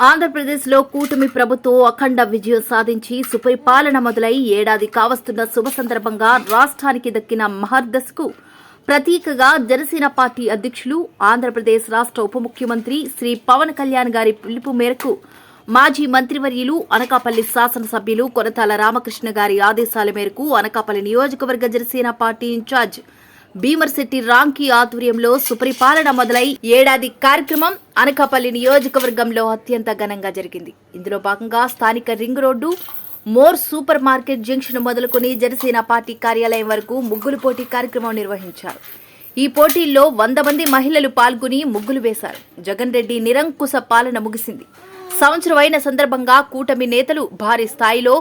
ఆంధ్రప్రదేశ్లో కూటమి ప్రభుత్వం అఖండ విజయం సాధించి సుపరిపాలన మొదలై ఏడాది కావస్తున్న శుభ సందర్భంగా రాష్ట్రానికి దక్కిన మహర్దశకు ప్రతీకగా జనసేన పార్టీ అధ్యక్షులు ఆంధ్రప్రదేశ్ రాష్ట్ర ఉప ముఖ్యమంత్రి శ్రీ పవన్ కళ్యాణ్ గారి పిలుపు మేరకు మాజీ మంత్రివర్యులు అనకాపల్లి శాసనసభ్యులు కొనతాల రామకృష్ణ గారి ఆదేశాల మేరకు అనకాపల్లి నియోజకవర్గ జనసేన పార్టీ ఇన్ఛార్జ్ భీమర్శెట్టి రాంకీ ఆధ్వర్యంలో సుపరిపాలన మొదలై ఏడాది కార్యక్రమం అనకాపల్లి నియోజకవర్గంలో అత్యంత ఘనంగా జరిగింది. ఇందులో భాగంగా స్థానిక ring road More super market junction మొదలుకొని జనసేన పార్టీ కార్యాలయం వరకు ముగ్గులు పోటీ కార్యక్రమం నిర్వహించారు. ఈ పోటీల్లో వంద మంది మహిళలు పాల్గొని ముగ్గులు వేశారు. జగన్ రెడ్డి నిరంకుశ పాలన ముగిసింది. సంవత్సరం అయిన సందర్భంగా కూటమి నేతలు భారీ స్థాయిలో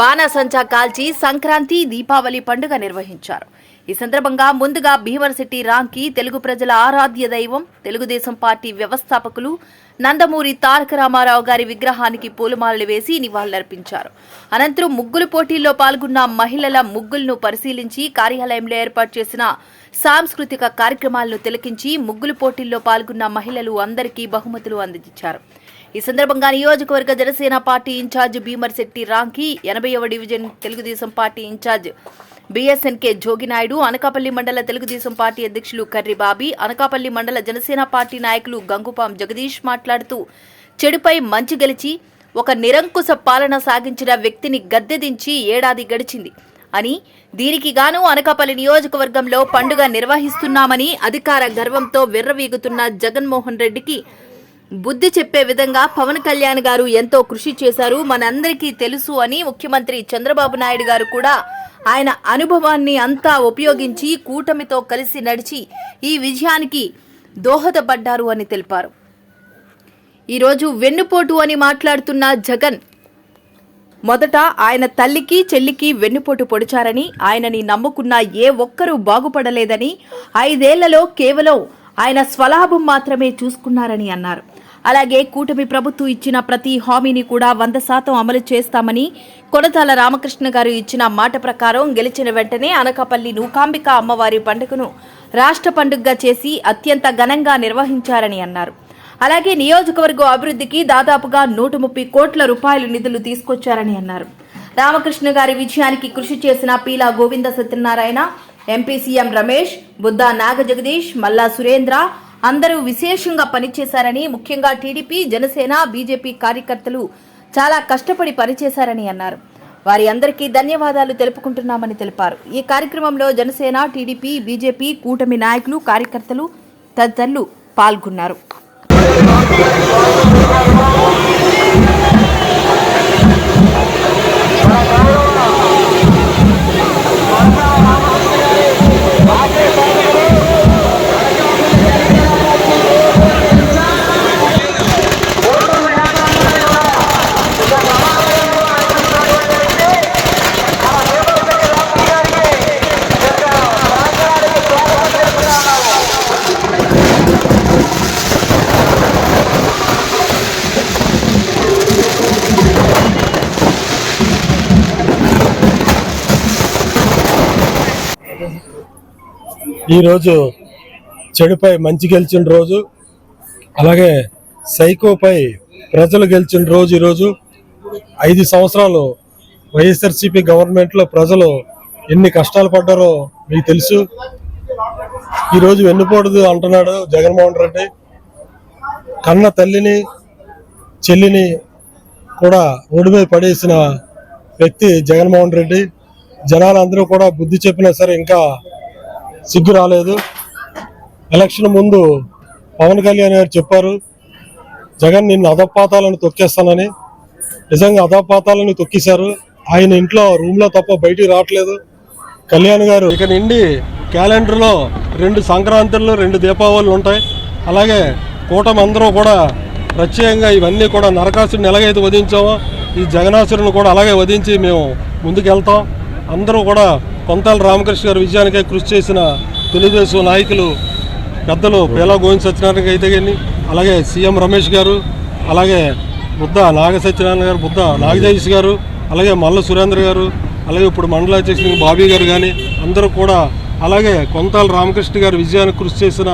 బాణాసంచా కాల్చి సంక్రాంతి దీపావళి పండుగ నిర్వహించారు. ఈ సందర్భంగా ముందుగా భీమరశెట్టి రాంకి తెలుగు ప్రజల ఆరాధ్య దైవం తెలుగుదేశం పార్టీ వ్యవస్థాపకులు నందమూరి తారక రామారావు గారి విగ్రహానికి పూలమాలలు వేసి నివాళులర్పించారు. అనంతరం ముగ్గులు పోటీల్లో పాల్గొన్న మహిళల ముగ్గులను పరిశీలించి కార్యాలయంలో ఏర్పాటు చేసిన సాంస్కృతిక కార్యక్రమాలను తిలకించి ముగ్గులు పోటీల్లో పాల్గొన్న మహిళలు అందరికీ బహుమతులు అందించారు ఈ సందర్భంగా నియోజకవర్గ జనసేన పార్టీ ఇన్ఛార్జ్ భీమర్శెట్టి రాంకి ఎనభైవ division Telugu Desam party incharge B S N K Joginaidu Anakapalli మండల తెలుగుదేశం పార్టీ అధ్యక్షులు కర్రిబాబీ అనకాపల్లి మండల జనసేన పార్టీ నాయకులు గంగుపాం జగదీష్ మాట్లాడుతూ చెడుపై మంచి గెలిచి ఒక నిరంకుశ పాలన సాగించిన వ్యక్తిని గద్దెదించి ఏడాది గడిచింది అని దీనికి గాను అనకాపల్లి నియోజకవర్గంలో పండుగ నిర్వహిస్తున్నామని అధికార గర్వంతో విర్రవీగుతున్న జగన్మోహన్ రెడ్డికి బుద్ధి చెప్పే విధంగా పవన్ కళ్యాణ్ గారు ఎంతో కృషి చేశారు మనందరికీ తెలుసు అని ముఖ్యమంత్రి చంద్రబాబు నాయుడు గారు కూడా ఆయన అనుభవాన్ని అంతా ఉపయోగించి కూటమితో కలిసి నడిచి ఈ విజయానికి దోహదపడ్డారు అని తెలిపారు. ఈరోజు వెన్నుపోటు అని మాట్లాడుతున్న జగన్ మొదట ఆయన తల్లికి చెల్లికి వెన్నుపోటు పొడిచారని ఆయనని నమ్ముకున్న ఏ ఒక్కరూ బాగుపడలేదని ఐదేళ్ళలో కేవలం ఆయన స్వలాభం మాత్రమే చూసుకున్నారని అన్నారు. అలాగే కూటమి ప్రభుత్వం ఇచ్చిన ప్రతి హామీని కూడా వంద శాతం అమలు చేస్తామని కొనతాల రామకృష్ణ గారు ఇచ్చిన మాట ప్రకారం గెలిచిన వెంటనే అనకాపల్లి నూకాంబిక అమ్మవారి పండుగను రాష్ట్ర పండుగగా చేసి అత్యంత ఘనంగా నిర్వహించారని అన్నారు. అలాగే నియోజకవర్గం అభివృద్ధికి దాదాపుగా నూట ముప్పై కోట్ల రూపాయలు నిధులు తీసుకొచ్చారని అన్నారు. రామకృష్ణ గారి విజయానికి కృషి చేసిన పీలా గోవింద సత్యనారాయణ ఎంపీ సీఎం రమేష్ బుద్ధా నాగజగదీష్ మల్లా సురేంద్ర అందరూ విశేషంగా పనిచేశారని ముఖ్యంగా టీడీపీ జనసేన బీజేపీ కార్యకర్తలు చాలా కష్టపడి పనిచేశారని అన్నారు. వారి అందరికీ ధన్యవాదాలు తెలుపుకుంటున్నామని తెలిపారు. ఈ కార్యక్రమంలో జనసేన టీడీపీ బీజేపీ కూటమి నాయకులు కార్యకర్తలు తదితరులు పాల్గొన్నారు. ఈరోజు చెడుపై మంచి గెలిచిన రోజు అలాగే సైకోపై ప్రజలు గెలిచిన రోజు ఈరోజు. ఐదు సంవత్సరాలు వైఎస్ఆర్సీపీ గవర్నమెంట్లో ప్రజలు ఎన్ని కష్టాలు పడ్డారో మీకు తెలుసు. ఈరోజు వెన్నుపోడదు అంటున్నాడు జగన్మోహన్ రెడ్డి. కన్న తల్లిని చెల్లిని కూడా ఒడిమై పడేసిన వ్యక్తి జగన్మోహన్ రెడ్డి. జనాలందరూ కూడా బుద్ధి చెప్పినా సరే ఇంకా సిగ్గు రాలేదు. ఎలక్షన్ ముందు పవన్ కళ్యాణ్ గారు చెప్పారు జగన్ నిన్ను అధపాతాలను తొక్కేస్తానని. నిజంగా అధపాతాలను తొక్కేశారు. ఆయన ఇంట్లో రూమ్లో తప్ప బయటికి రావట్లేదు. కళ్యాణ్ గారు ఇక నిండి క్యాలెండర్లో రెండు సంక్రాంతులు రెండు దీపావళులు ఉంటాయి. అలాగే కూటమి అందరూ కూడా ప్రత్యేకంగా ఇవన్నీ కూడా నరకాసుడిని ఎలాగైతే వధించామో ఈ జగనాసురుని కూడా అలాగే వధించి మేము ముందుకెళ్తాం. అందరూ కూడా కొంతాల రామకృష్ణ గారి విజయానికై కృషి చేసిన తెలుగుదేశం నాయకులు పెద్దలు పేలా గోవింద్ సత్యనారాయణ అయితే కానీ అలాగే సీఎం రమేష్ గారు అలాగే బుద్ధ నాగ సత్యనారాయణ గారు బుద్ధ నాగజగేష్ గారు అలాగే మల్ల సురేంద్ర గారు అలాగే ఇప్పుడు మండల అధ్యక్షుడు బాబీ గారు కానీ అందరూ కూడా అలాగే కొంతాల రామకృష్ణ గారి విజయానికి కృషి చేసిన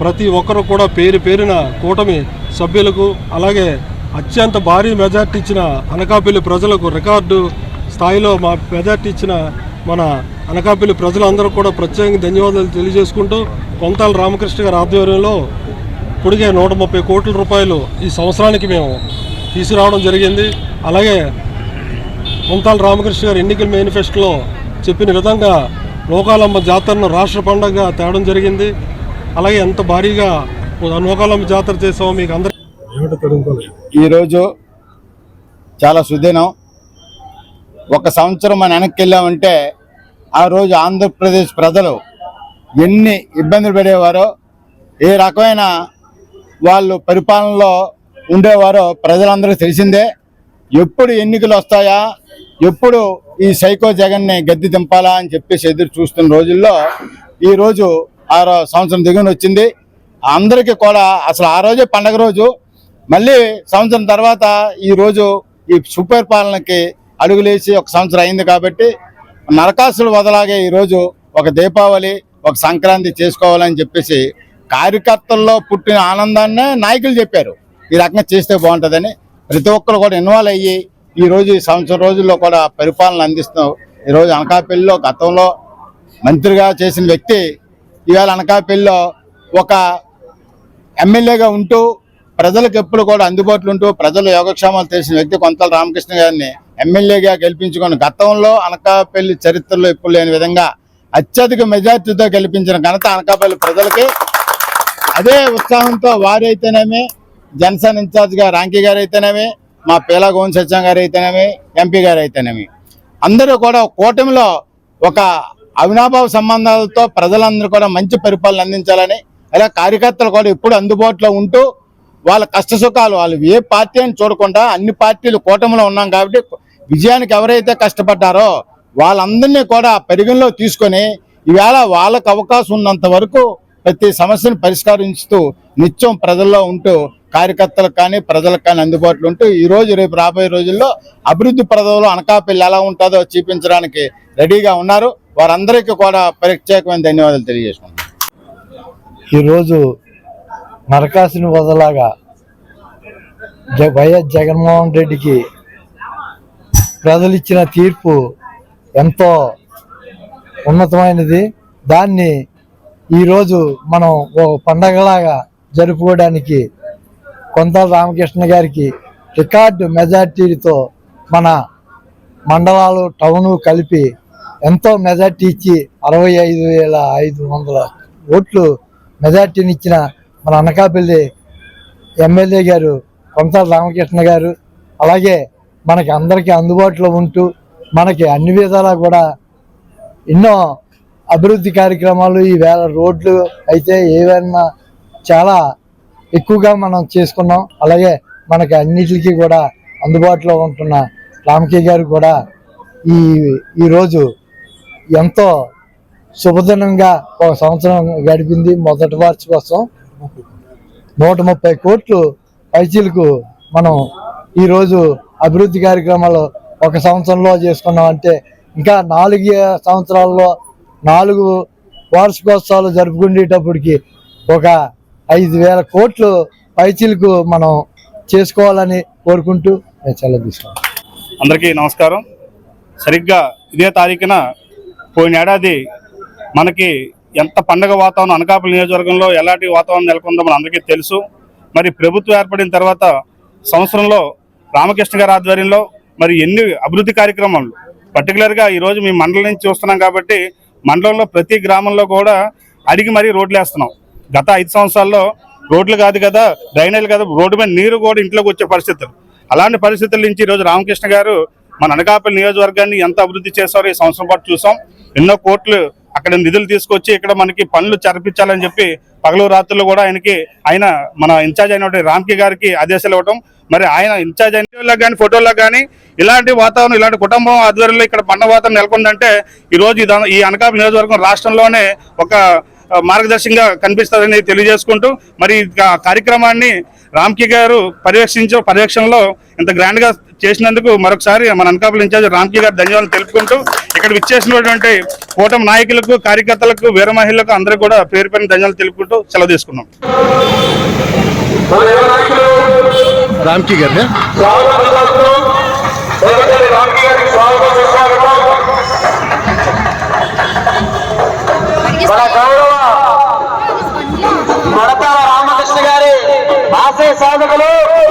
ప్రతి ఒక్కరు కూడా పేరు పేరున కూటమి సభ్యులకు అలాగే అత్యంత భారీ మెజార్టీ ఇచ్చిన అనకాపల్లి ప్రజలకు రికార్డు స్థాయిలో మా మెజార్టీ ఇచ్చిన మన అనకాపల్లి ప్రజలందరూ కూడా ప్రత్యేకంగా ధన్యవాదాలు తెలియజేసుకుంటూ కొంతాల రామకృష్ణ గారి ఆధ్వర్యంలో ఇప్పటికే నూట ముప్పై కోట్ల రూపాయలు ఈ సంవత్సరానికి మేము తీసుకురావడం జరిగింది. అలాగే ముంతాల రామకృష్ణ గారు ఎన్నికల మేనిఫెస్టోలో చెప్పిన విధంగా నూకాలమ్మ జాతరను రాష్ట్ర పండుగగా తేవడం జరిగింది. అలాగే ఎంత భారీగా నూకాలమ్మ జాతర చేసామో మీకు అందరూ ఈరోజు చాలా సుదినం. ఒక సంవత్సరం మనం వెనక్కి వెళ్ళామంటే ఆ రోజు ఆంధ్రప్రదేశ్ ప్రజలు ఎన్ని ఇబ్బందులు పడేవారో ఏ రకమైన వాళ్ళు పరిపాలనలో ఉండేవారో ప్రజలందరికీ తెలిసిందే. ఎప్పుడు ఎన్నికలు వస్తాయా ఎప్పుడు ఈ సైకో జగన్ని గద్దె దింపాలా అని చెప్పేసి ఎదురు చూస్తున్న రోజుల్లో ఈ రోజు ఆ సంవత్సరం దిగుని వచ్చింది. అందరికీ కూడా అసలు ఆ రోజే పండగ రోజు. మళ్ళీ సంవత్సరం తర్వాత ఈ రోజు ఈ సుపరిపాలనకి అడుగులేసి ఒక సంవత్సరం అయింది కాబట్టి నరకాసులు వదలాగే ఈరోజు ఒక దీపావళి ఒక సంక్రాంతి చేసుకోవాలని చెప్పేసి కార్యకర్తల్లో పుట్టిన ఆనందాన్నే నాయకులు చెప్పారు. ఈ రకంగా చేస్తే బాగుంటుందని ప్రతి ఒక్కరు కూడా ఇన్వాల్వ్ అయ్యి ఈ రోజు ఈ సంవత్సరం రోజుల్లో కూడా పరిపాలన అందిస్తున్నాం ఈరోజు అనకాపల్లిలో గతంలో మంత్రిగా చేసిన వ్యక్తి ఇవాళ అనకాపల్లిలో ఒక ఎమ్మెల్యేగా ఉంటూ ప్రజలకు ఎప్పుడు కూడా అందుబాటులో ఉంటూ ప్రజల యోగక్షేమాలు తెలిసిన వ్యక్తి కొంతల రామకృష్ణ గారిని ఎమ్మెల్యేగా గెలిపించుకొని గతంలో అనకాపల్లి చరిత్రలో ఎప్పుడు లేని విధంగా అత్యధిక మెజార్టీతో గెలిపించిన ఘనత అనకాపల్లి ప్రజలకి. అదే ఉత్సాహంతో వారైతేనేమి జనసేన ఇన్ఛార్జ్గా రాంకీ గారు అయితేనేమి మా పేలా గోవింద్ సత్యం గారు అయితేనేమి ఎంపీ గారు అయితేనేమి అందరూ కూడా కూటమిలో ఒక అవినాభావ సంబంధాలతో ప్రజలందరూ కూడా మంచి పరిపాలన అందించాలని అలా కార్యకర్తలు కూడా ఎప్పుడు అందుబాటులో ఉంటూ వాళ్ళ కష్ట సుఖాలు వాళ్ళు ఏ పార్టీ అని చూడకుండా అన్ని పార్టీలు కూటమిలో ఉన్నాం కాబట్టి విజయానికి ఎవరైతే కష్టపడ్డారో వాళ్ళందరినీ కూడా పరిగణలో తీసుకొని ఈవేళ వాళ్ళకు అవకాశం ఉన్నంత వరకు ప్రతి సమస్యను పరిష్కరించుతూ నిత్యం ప్రజల్లో ఉంటూ కార్యకర్తలకు కానీ ప్రజలకు కానీ అందుబాటులో ఉంటూ ఈ రోజు రేపు రాబోయే రోజుల్లో అభివృద్ధి ప్రదంలో అనకాపల్లి ఎలా ఉంటుందో చూపించడానికి రెడీగా ఉన్నారు. వారందరికీ కూడా ప్రత్యేకమైన ధన్యవాదాలు తెలియజేసుకుంటున్నాను. ఈరోజు నరకాసుని వదలాగా జ- వైఎస్ జగన్మోహన్ రెడ్డికి ప్రజలు ఇచ్చిన తీర్పు ఎంతో ఉన్నతమైనది. దాన్ని ఈరోజు మనం ఒక పండగలాగా జరుపుకోవడానికి కొంత రామకృష్ణ గారికి రికార్డు మెజార్టీతో మన మండలాలు టౌను కలిపి ఎంతో మెజార్టీ ఇచ్చి అరవై ఐదు వేల ఐదు వందల ఓట్లు మెజార్టీని ఇచ్చిన మన అనకాపల్లి ఎమ్మెల్యే గారు కొంత రామకృష్ణ గారు అలాగే మనకి అందరికీ అందుబాటులో ఉంటూ మనకి అన్ని విధాలా కూడా ఎన్నో అభివృద్ధి కార్యక్రమాలు ఈ వేళ రోడ్లు అయితే ఏవైనా చాలా ఎక్కువగా మనం చేసుకున్నాం. అలాగే మనకి అన్నిటికీ కూడా అందుబాటులో ఉంటున్న రామకీ గారు కూడా ఈ ఈరోజు ఎంతో శుభదినంగా ఒక సంవత్సరం గడిపింది మొదటి వార్షికోత్సవం. నూట ముప్పై కోట్లు పైచీలకు మనం ఈరోజు అభివృద్ధి కార్యక్రమాలు ఒక సంవత్సరంలో చేసుకున్నాం అంటే ఇంకా నాలుగు సంవత్సరాల్లో నాలుగు వార్షికోత్సవాలు జరుపుకునేటప్పటికి ఒక ఐదు వేల కోట్లు పైచీలకు మనం చేసుకోవాలని కోరుకుంటూ నేను సెలవు అందరికీ నమస్కారం. సరిగ్గా ఇదే తారీఖున పోయిన ఏడాది మనకి ఎంత పండగ వాతావరణం అనకాపల్లి నియోజకవర్గంలో ఎలాంటి వాతావరణం నెలకొందో మన అందరికీ తెలుసు. మరి ప్రభుత్వం ఏర్పడిన తర్వాత సంవత్సరంలో రామకృష్ణ గారి ఆధ్వర్యంలో మరి ఎన్ని అభివృద్ధి కార్యక్రమాలు? పర్టికులర్గా ఈరోజు మీ మండలం నుంచి చూస్తున్నాం కాబట్టి మండలంలో ప్రతి గ్రామంలో కూడా అడిగి మరీ రోడ్లు వేస్తున్నాం. గత ఐదు సంవత్సరాల్లో రోడ్లు కాదు కదా డ్రైనేజీలు కదా రోడ్డు మీద నీరు కూడా ఇంట్లోకి వచ్చే పరిస్థితులు. అలాంటి పరిస్థితుల నుంచి ఈరోజు రామకృష్ణ గారు మన అనకాపల్లి నియోజకవర్గాన్ని ఎంత అభివృద్ధి చేశారో ఈ సంవత్సరం పాటు చూసాం. ఎన్నో కోట్లు అక్కడ నిధులు తీసుకొచ్చి ఇక్కడ మనకి పనులు చరిపించాలని చెప్పి పగలు రాత్రులు కూడా ఆయనకి ఆయన మన ఇన్ఛార్జ్ అయినటువంటి రామ్కి గారికి ఆదేశాలు ఇవ్వడం మరి ఆయన ఇన్ఛార్జ్ అయిన కానీ ఫోటోల్లో కానీ ఇలాంటి వాతావరణం ఇలాంటి కుటుంబం ఆధ్వర్యంలో ఇక్కడ పండ వాతావరణం నెలకొందంటే ఈ రోజు ఈ అనకాపల్లి నియోజకవర్గం రాష్ట్రంలోనే ఒక మార్గదర్శకంగా కనిపిస్తుందని తెలియజేసుకుంటూ మరి ఈ కా- కార్యక్రమాన్ని రామ్కి గారు పర్యవేక్షించ పర్యవేక్షణలో ఇంత గ్రాండ్గా చేసినందుకు మరొకసారి మన అనకాపల్లి ఇన్ఛార్జ్ రామ్కి గారు ధన్యవాదాలు తెలుపుకుంటూ ఇక్కడ విచ్చేసినటువంటి కూటమి నాయకులకు కార్యకర్తలకు వీర మహిళలకు అందరికీ కూడా పేరు పేరు ధన్యవాదాలు తెలుపుకుంటూ సెలవు తీసుకున్నాం. రామ్కి గారి ఆశయ సాధకులు.